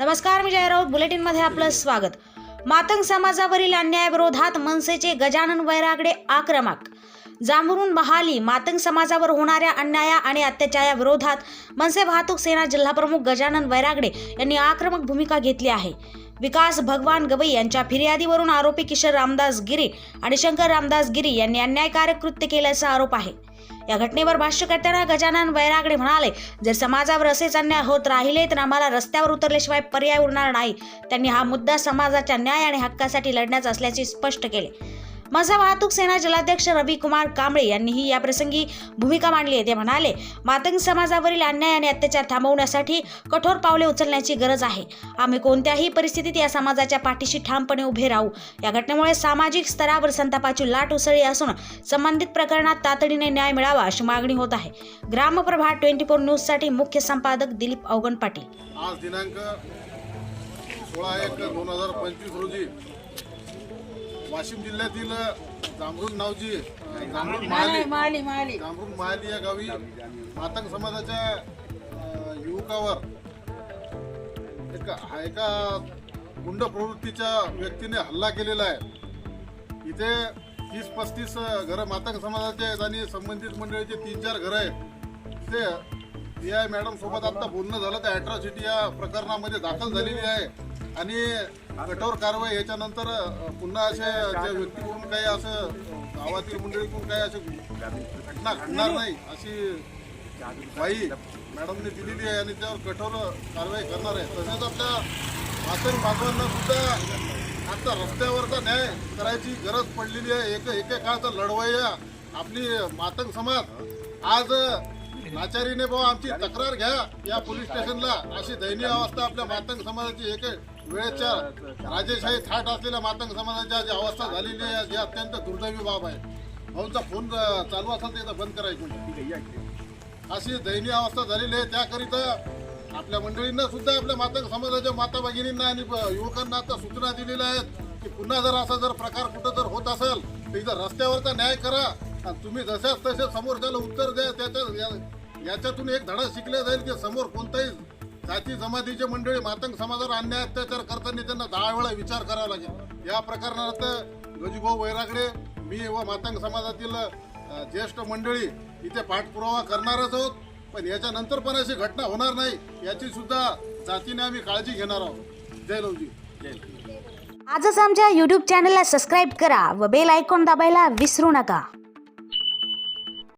नमस्कार मी जयराऊत. बुलेटिनमध्ये आपलं स्वागत. मातंग समाजावरील अन्यायाविरोधात मनसेचे गजानन वैरागडे आक्रमक. जांभरून बहाली मातंग समाजावर होणाऱ्या अन्याया आणि अत्याचाराविरोधात मनसे वाहतूक सेना जिल्हाप्रमुख गजानन वैरागडे यांनी आक्रमक भूमिका घेतली आहे. विकास भगवान गवई यांच्या फिर्यादीवरून आरोपी किशोर रामदास गिरी आणि शंकर रामदास गिरी यांनी अन्यायकारक कृत्य केल्याचा आरोप आहे. या घटनेवर भाष्य करताना गजानन वैरागडे म्हणाले जर समाजावर असेच अन्याय होत राहिले तर आम्हाला रस्त्यावर उतरल्याशिवाय पर्याय उरणार नाही. त्यांनी हा मुद्दा समाजाच्या न्याय आणि हक्कासाठी लढण्याचा असल्याचे स्पष्ट केले. माझा वाहतूक सेना जलाध्यक्ष रवी कुमार कांबळे यांनीही या प्रसंगी भूमिका मांडली आहे. ते म्हणाले मातंग समाजावरील अन्याय आणि अत्याचार थांबवण्यासाठी कठोर पावले उचलण्याची गरज आहे. आम्ही कोणत्याही परिस्थितीत या समाजाच्या पाठीशी ठामपणे उभे राहू. या घटनेमुळे सामाजिक स्तरावर संतापाची लाट उसळली असून संबंधित प्रकरणात तातडीने न्याय मिळावा अशी मागणी होत आहे. ग्रामप्रभा ट्वेंटी फोर न्यूजसाठी मुख्य संपादक दिलीप अवगण पाटील आज दिनांक सोळा एक दोन हजार पंचवीस रोजी वाशिम जिल्ह्यातील जांभरून नावची जांभरून महाली माली. माली जांभरून महाली या गावी मातंग समाजाच्या युवकावर एक एका गुंड प्रवृत्तीच्या व्यक्तीने हल्ला केलेला आहे. इथे तीस पस्तीस घरं मातंग समाजाचे आहेत आणि संबंधित मंडळीचे तीन चार घरं आहेत. ते पी आय मॅडम सोबत आता बोलणं झालं तर अॅट्रॉसिटी या प्रकरणामध्ये दाखल झालेली आहे. आणि कठोर कारवाई याच्यानंतर पुन्हा असे ज्या व्यक्तीकडून काही असं गावातील मंडळीकडून काही असे घटना घडणार नाही अशी ग्वाही मॅडमने दिलेली आहे आणि त्यावर कठोर कारवाई करणार आहे. तसेच आपल्या मातंग बांधवांना सुद्धा आता रस्त्यावरचा न्याय करायची गरज पडलेली आहे. एक एकेकाळचा लढवय्या आपली मातंग समाज आज लाचारीने भाऊ आमची तक्रार घ्या या पोलीस स्टेशनला. अशी दयनीय अवस्था आपल्या मातंग समाजाची एक वेळेच्या राजेशाही थाट असलेल्या मातंग समाजाची जी अवस्था झालेली आहे. जी अत्यंत दुर्दैवी बाब आहे. भाऊचा फोन चालू असेल इथं बंद करायचं अशी दयनीय अवस्था झालेली आहे. त्याकरिता आपल्या मंडळींना सुद्धा आपल्या मातंग समाजाच्या माता भगिनींना आणि युवकांना आता सूचना दिलेल्या आहेत की पुन्हा जर असा जर प्रकार कुठं जर होत असेल तर इथं रस्त्यावरचा न्याय करा. आणि तुम्ही जशाच तसे समोरच्याला उत्तर द्या त्याच्या याच्यातून एक धडा शिकला जाईल की समोर कोणताही जाती जमातीचे मंडळी मातंग समाजावर अन्याय अत्याचार करताना त्यांना दहा वेळा विचार करावा लागेल. या प्रकरणात गजूभाऊ वैरागडे मी व मातंग समाजातील ज्येष्ठ मंडळी इथे पाठपुरावा करणारच आहोत. पण याच्यानंतर पण अशी घटना होणार नाही याची सुद्धा जातीने आम्ही काळजी घेणार आहोत. जय लवजी जय आजच आमच्या यूट्यूब चॅनलला सबस्क्राईब करा व बेल आयकॉन दाबायला विसरू नका.